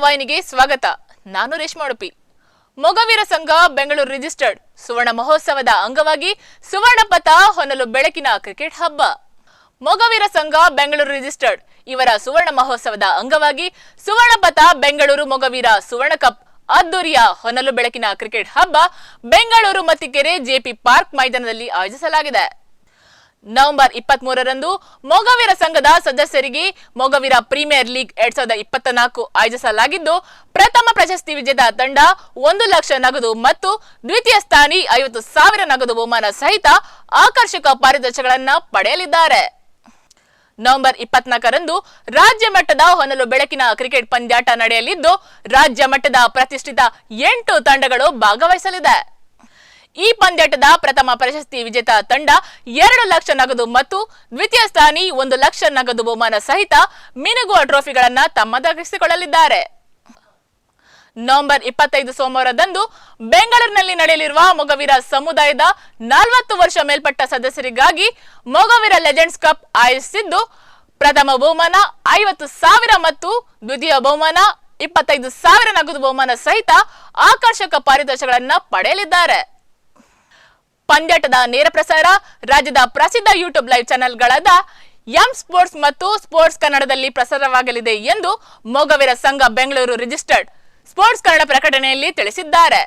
ವಾಹಿನಿಗೆ ಸ್ವಾಗತ. ನಾನು ರೇಷ್ಮಾ ಉಡುಪಿ. ಮೊಗವೀರ ಸಂಘ ಬೆಂಗಳೂರು ರಿಜಿಸ್ಟರ್ಡ್. ಸುವರ್ಣ ಮಹೋತ್ಸವದ ಅಂಗವಾಗಿ ಸುವರ್ಣ ಪಥ ಹೊನಲು ಬೆಳಕಿನ ಕ್ರಿಕೆಟ್ ಹಬ್ಬ. ಮೊಗವೀರ ಸಂಘ ಬೆಂಗಳೂರು ರಿಜಿಸ್ಟರ್ಡ್. ಇವರ ಸುವರ್ಣ ಮಹೋತ್ಸವದ ಅಂಗವಾಗಿ ಸುವರ್ಣ ಪಥ ಬೆಂಗಳೂರು ಮೊಗವೀರ ಸುವರ್ಣ ಕಪ್ ಅದ್ದೂರಿಯ ಹೊನಲು ಬೆಳಕಿನ ಕ್ರಿಕೆಟ್ ಹಬ್ಬ ಬೆಂಗಳೂರು ಮತ್ತಿಕೆರೆ ಜೆಪಿ ಪಾರ್ಕ್ ಮೈದಾನದಲ್ಲಿ ಆಯೋಜಿಸಲಾಗಿದೆ. ನವೆಂಬರ್ ಇಪ್ಪತ್ತ್ ಮೂರರಂದು ಮೊಗವೀರ ಸಂಘದ ಸದಸ್ಯರಿಗೆ ಮೊಗವೀರ ಪ್ರೀಮಿಯರ್ ಲೀಗ್ ಎರಡ್ ಸಾವಿರದ ಇಪ್ಪತ್ತ ನಾಲ್ಕು ಆಯೋಜಿಸಲಾಗಿದ್ದು, ಪ್ರಥಮ ಪ್ರಶಸ್ತಿ ವಿಜೇತ ತಂಡ ಒಂದು ಲಕ್ಷ ನಗದು ಮತ್ತು ದ್ವಿತೀಯ ಸ್ಥಾನಿ ಐವತ್ತು ಸಾವಿರ ನಗದು ಬಹುಮಾನ ಸಹಿತ ಆಕರ್ಷಕ ಪಾರಿತೋಷಗಳನ್ನ ಪಡೆಯಲಿದ್ದಾರೆ. ನವೆಂಬರ್ ಇಪ್ಪತ್ನಾಲ್ಕರಂದು ರಾಜ್ಯ ಮಟ್ಟದ ಹೊನಲು ಬೆಳಕಿನ ಕ್ರಿಕೆಟ್ ಪಂದ್ಯಾಟ ನಡೆಯಲಿದ್ದು, ರಾಜ್ಯ ಮಟ್ಟದ ಪ್ರತಿಷ್ಠಿತ ಎಂಟು ತಂಡಗಳು ಭಾಗವಹಿಸಲಿದೆ. ಈ ಪಂದ್ಯಾಟದ ಪ್ರಥಮ ಪ್ರಶಸ್ತಿ ವಿಜೇತ ತಂಡ ಎರಡು ಲಕ್ಷ ನಗದು ಮತ್ತು ದ್ವಿತೀಯ ಸ್ಥಾನಿ ಒಂದು ಲಕ್ಷ ನಗದು ಬಹುಮಾನ ಸಹಿತ ಮಿನುಗುವ ಟ್ರೋಫಿಗಳನ್ನು ತಮ್ಮದಾಗಿಸಿಕೊಳ್ಳಲಿದ್ದಾರೆ. ನವೆಂಬರ್ ಇಪ್ಪತ್ತೈದು ಸೋಮವಾರದಂದು ಬೆಂಗಳೂರಿನಲ್ಲಿ ನಡೆಯಲಿರುವ ಮೊಗವೀರ ಸಮುದಾಯದ ನಲವತ್ತು ವರ್ಷ ಮೇಲ್ಪಟ್ಟ ಸದಸ್ಯರಿಗಾಗಿ ಮೊಗವೀರ ಲೆಜೆಂಡ್ಸ್ ಕಪ್ ಆಯೋಜಿಸಿದ್ದು, ಪ್ರಥಮ ಬಹುಮಾನ ಐವತ್ತು ಸಾವಿರ ಮತ್ತು ದ್ವಿತೀಯ ಬಹುಮಾನ ಇಪ್ಪತ್ತೈದು ಸಾವಿರ ನಗದು ಬಹುಮಾನ ಸಹಿತ ಆಕರ್ಷಕ ಪಾರಿತೋಷಗಳನ್ನು ಪಡೆಯಲಿದ್ದಾರೆ. ಪಂದ್ಯಾಟದ ನೇರ ಪ್ರಸಾರ, ರಾಜ್ಯದ ಪ್ರಸಿದ್ಧ ಯೂಟ್ಯೂಬ್ ಲೈವ್ ಚಾನೆಲ್ಗಳಾದ ಎಂ ಸ್ಪೋರ್ಟ್ಸ್ ಮತ್ತು ಸ್ಪೋರ್ಟ್ಸ್ ಕನ್ನಡದಲ್ಲಿ ಪ್ರಸಾರವಾಗಲಿದೆ ಎಂದು ಮೊಗವೀರ ಸಂಘ ಬೆಂಗಳೂರು ರಿಜಿಸ್ಟರ್ಡ್ ಸ್ಪೋರ್ಟ್ಸ್ ಕನ್ನಡ ಪ್ರಕಟಣೆಯಲ್ಲಿ ತಿಳಿಸಿದ್ದಾರೆ.